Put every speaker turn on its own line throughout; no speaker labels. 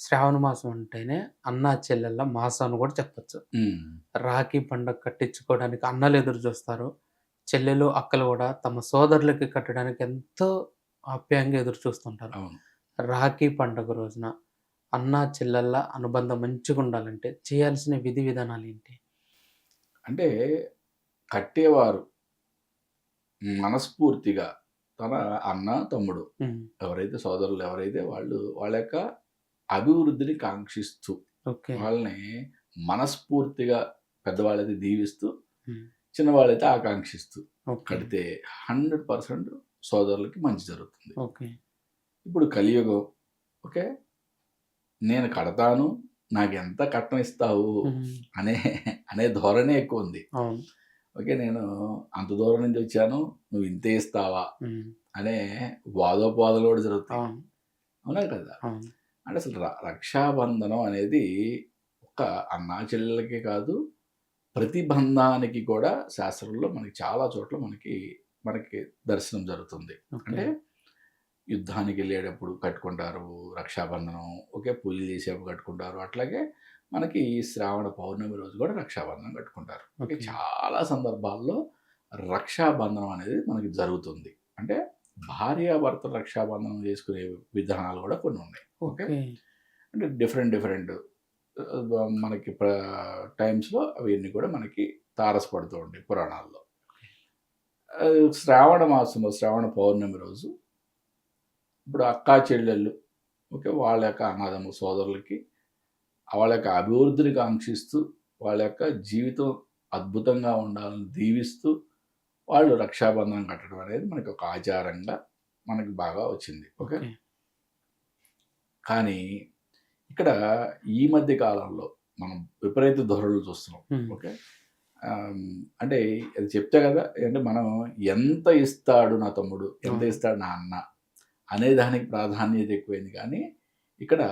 శ్రావణ మాసం అంటేనే అన్నా చెల్లెళ్ళ మాసం అని కూడా చెప్పొచ్చు. రాఖీ పండగ కట్టించుకోవడానికి అన్నలు ఎదురు చూస్తారు. చెల్లెలు అక్కలు కూడా తమ సోదరులకి కట్టడానికి ఎంతో ఆప్యాయంగా ఎదురు చూస్తుంటారు. రాఖీ పండగ రోజున అన్నా చెల్లెళ్ళ అనుబంధం మంచిగా ఉండాలంటే చేయాల్సిన విధి విధానాలు ఏంటి?
అంటే కట్టేవారు మనస్ఫూర్తిగా తన అన్న తమ్ముడు ఎవరైతే సోదరులు ఎవరైతే వాళ్ళు వాళ్ళ యొక్క అభివృద్ధిని కాంక్షిస్తూ వాళ్ళని మనస్ఫూర్తిగా పెద్దవాళ్ళైతే దీవిస్తూ చిన్నవాళ్ళైతే ఆకాంక్షిస్తూ కడితే హండ్రెడ్ పర్సెంట్ సోదరులకి మంచి జరుగుతుంది.
ఓకే.
ఇప్పుడు కలియుగం ఓకే? నేను కడతాను నాకు ఎంత కట్నం ఇస్తావు అనే అనే ధోరణే ఎక్కువ ఉంది ఓకే నేను అంత దూరం నుంచి వచ్చాను నువ్వు ఇంతే ఇస్తావా అనే వాదోపవాదాలు కూడా జరుగుతాయి.
అవును.
కదా? అంటే అసలు రక్షాబంధనం అనేది ఒక అన్నా చెల్లెలకే కాదు ప్రతి బంధానికి కూడా శాస్త్రంలో మనకి చాలా చోట్ల మనకి మనకి దర్శనం జరుగుతుంది. అంటే యుద్ధానికి వెళ్ళేటప్పుడు కట్టుకుంటారు రక్షాబంధనం ఓకే పూజలు చేసేప్పుడు కట్టుకుంటారు అట్లాగే మనకి ఈ శ్రావణ పౌర్ణమి రోజు కూడా రక్షాబంధనం కట్టుకుంటారు. ఓకే. చాలా సందర్భాల్లో రక్షాబంధనం అనేది మనకి జరుగుతుంది. అంటే భార్యాభర్తలు రక్షాబంధనం చేసుకునే విధానాలు కూడా కొన్ని ఉన్నాయి. ఓకే? అంటే డిఫరెంట్ డిఫరెంట్ మనకి టైమ్స్లో అవన్నీ కూడా మనకి తారసపడుతూ ఉంటాయి పురాణాల్లో. శ్రావణ మాసంలో శ్రావణ పౌర్ణమి రోజు ఇప్పుడు అక్కా చెల్లెళ్ళు ఓకే వాళ్ళ యొక్క అన్నదమ్ము సోదరులకి వాళ్ళ యొక్క అభివృద్ధిని కాంక్షిస్తూ వాళ్ళ యొక్క జీవితం అద్భుతంగా ఉండాలని దీవిస్తూ వాళ్ళు రక్షాబంధనం కట్టడం అనేది మనకి ఒక ఆచారంగా మనకి బాగా వచ్చింది. ఓకే? కానీ ఇక్కడ ఈ మధ్య కాలంలో మనం విపరీత ధోరణులు చూస్తున్నాం. ఓకే? అంటే అది చెప్తే కదా అంటే మనం ఎంత ఇస్తాడు నా తమ్ముడు ఎంత. ఇస్తాడు నా అన్న అనే దానికి ప్రాధాన్యత ఎక్కువైంది. కానీ ఇక్కడ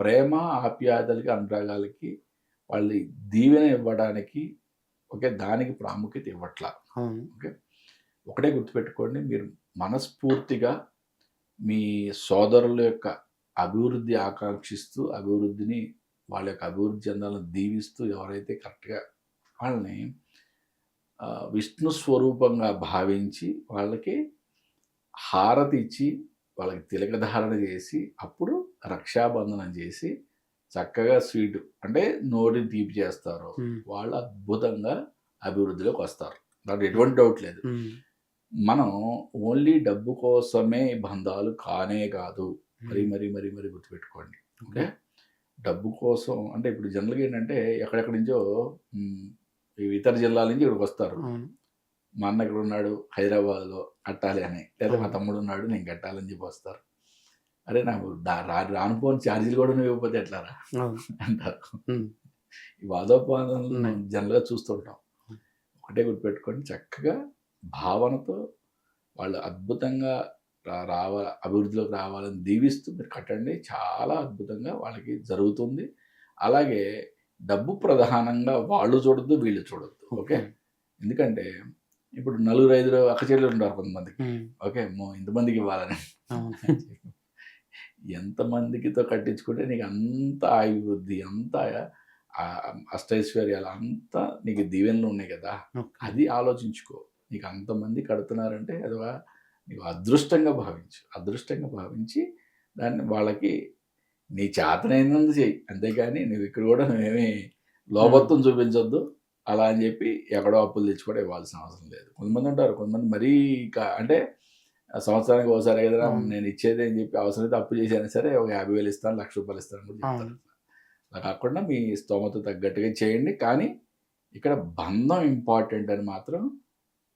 ప్రేమ ఆప్యాయతలకి అనురాగాలకి వాళ్ళు దీవెన ఇవ్వడానికి ఓకే? దానికి ప్రాముఖ్యత ఇవ్వట్లా.
అవును.
ఒకటే గుర్తుపెట్టుకోండి మీరు మనస్ఫూర్తిగా మీ సోదరుల యొక్క అభివృద్ధి ఆకాంక్షిస్తూ అభివృద్ధిని వాళ్ళ యొక్క అభివృద్ధి చెందాలని దీవిస్తూ ఎవరైతే కరెక్ట్గా వాళ్ళని విష్ణు స్వరూపంగా భావించి వాళ్ళకి హారతి ఇచ్చి వాళ్ళకి తిలకధారణ చేసి అప్పుడు రక్షాబంధనం చేసి చక్కగా స్వీట్ అంటే నోటిని తీపి చేస్తారు. వాళ్ళు అద్భుతంగా అభివృద్ధిలోకి వస్తారు. దాంట్లో ఎటువంటి డౌట్ లేదు. మనం ఓన్లీ డబ్బు కోసమే బంధాలు కానే కాదు. మరి మరి మరి మరి గుర్తుపెట్టుకోండి. ఓకే. డబ్బు కోసం అంటే ఇప్పుడు జనరల్గా ఏంటంటే ఎక్కడెక్కడి నుంచో ఇతర జిల్లాల నుంచి ఇక్కడికి వస్తారు. మా అన్న ఇక్కడ ఉన్నాడు హైదరాబాద్లో కట్టాలి అని. లేదా మా. తమ్ముడు ఉన్నాడు? నేను కట్టాలని చెప్పి వస్తారు. అరే నాకు దా- రా రానుపోని ఛార్జీలు కూడా నువ్వు ఇవ్వకపోతే ఎట్లారా? అంటారు. ఈ. మనం జనరల్గా చూస్తుంటాం ఒకటే గుర్తుపెట్టుకోండి చక్కగా భావనతో వాళ్ళు అద్భుతంగా రావ అభివృద్ధిలోకి రావాలని దీవిస్తూ మీరు కట్టండి. చాలా అద్భుతంగా వాళ్ళకి జరుగుతుంది. అలాగే డబ్బు ప్రధానంగా వాళ్ళు చూడొద్దు వీళ్ళు చూడొద్దు. ఓకే. ఎందుకంటే ఇప్పుడు నలుగురు ఐదుగురు అక్కచెల్లెలు ఉంటారు కొంతమందికి. ఓకే? ఇంతమందికి ఇవ్వాలని. ఎంతమందికితో కట్టించుకుంటే నీకు అంత అభివృద్ధి అంత అష్టైశ్వర్యాలు అంతా నీకు దీవెనలు ఉన్నాయి కదా. అది ఆలోచించుకో. నీకు అంతమంది కడుతున్నారంటే అది నీకు అదృష్టంగా భావించు. అదృష్టంగా భావించి దాన్ని వాళ్ళకి నీ చేతనైనందు చెయ్యి. అంతేగాని నువ్వు ఇక్కడ కూడా నువ్వేమీ లోపత్వం చూపించొద్దు. అలా అని చెప్పి ఎక్కడో అప్పులు తెచ్చి కూడా ఇవ్వాల్సిన అవసరం లేదు. కొంతమంది ఉంటారు. కొంతమంది మరీ అంటే సంవత్సరానికి ఒకసారి కదా
అవును.
నేను ఇచ్చేది అని చెప్పి అవసరమైతే అప్పు చేసైనా సరే ఒక యాభై వేలు ఇస్తాను లక్ష రూపాయలు ఇస్తాను అని కూడా చెప్తారు.
అవును.
అలా కాకుండా మీ స్తోమత తగ్గట్టుగా చేయండి. కానీ ఇక్కడ బంధం ఇంపార్టెంట్ అని మాత్రం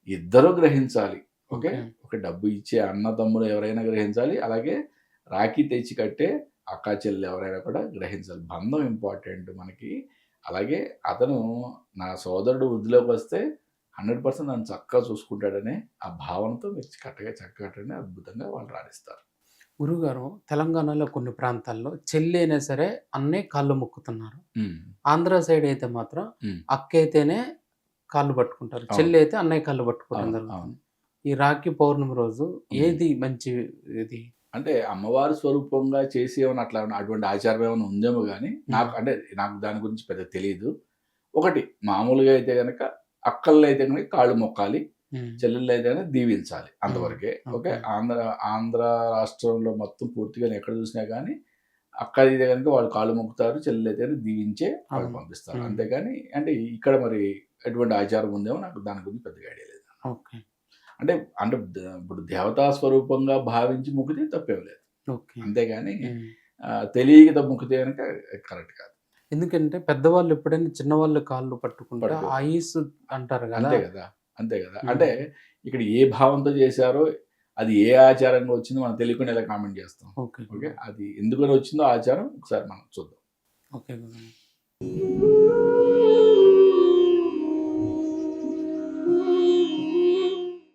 ఇద్దరు గ్రహించాలి. ఓకే?
ఓకే.
ఒక డబ్బు ఇచ్చే అన్న తమ్ముడు ఎవరైనా గ్రహించాలి. అలాగే రాఖీ తెచ్చి కట్టే అక్కా చెల్లెలు ఎవరైనా కూడా గ్రహించాలి. బంధం ఇంపార్టెంట్ మనకి. అలాగే అతను నా సోదరుడు వృద్ధిలోకి వస్తే హండ్రెడ్ పర్సెంట్ నన్ను చక్కగా చూసుకుంటాడనే ఆ భావనతో మీరు కట్టగా చక్కగా కట్టండి అద్భుతంగా వాళ్ళు రాణిస్తారు.
గురుగారు తెలంగాణలో కొన్ని ప్రాంతాల్లో చెల్లి అయినా సరే అన్నే కాళ్ళు మొక్కుతున్నారు. ఆంధ్ర సైడ్ అయితే మాత్రం. అక్క అయితేనే కాళ్ళు పట్టుకుంటారు. చెల్లి అయితే అన్నయ్య కాళ్ళు జరుగుతుంది.
అవును.
ఈ రాఖీ పౌర్ణమి రోజు ఏది మంచి ఇది?
అంటే అమ్మవారి స్వరూపంగా చేసి ఏమైనా అట్లా అటువంటి ఆచారం ఏమైనా ఉందేమో కానీ నాకు అంటే నాకు దాని గురించి పెద్ద తెలియదు ఒకటి మామూలుగా అయితే కనుక అక్కల్లో అయితే కనుక కాళ్ళు మొక్కాలి చెల్లెళ్ళు అయితే దీవించాలి అంతవరకే. ఓకే. ఆంధ్ర ఆంధ్ర రాష్ట్రంలో మొత్తం పూర్తిగా ఎక్కడ చూసినా కానీ అక్క అయితే కనుక వాళ్ళు కాళ్ళు మొక్కుతారు చెల్లెలు అయితే దీవించే వాళ్ళు. పంపిస్తారు. అంతేగాని అంటే ఇక్కడ మరి ఎటువంటి ఆచారం ఉందేమో నాకు దాని గురించి పెద్దగా ఐడియా లేదు.
ఓకే.
అంటే అంటే ఇప్పుడు దేవతా స్వరూపంగా భావించి మొక్కితే తప్పేం లేదు. అంతేగాని తెలియక మొక్కితే కనుక కరెక్ట్ కాదు.
ఎందుకంటే పెద్దవాళ్ళు ఎప్పుడైనా చిన్నవాళ్ళు కాళ్ళు పట్టుకుంటే
పట్టుకో.
ఆయుస్ అంటారు కదా
అంతే కదా అంతే కదా. అంటే ఇక్కడ ఏ భావంతో చేశారో అది ఏ ఆచారంగా వచ్చిందో మనం తెలియకుండా ఇలా కామెంట్ చేస్తాం
ఓకే
ఓకే అది ఎందుకని వచ్చిందో ఆచారం ఒకసారి మనం చూద్దాం
ఓకే.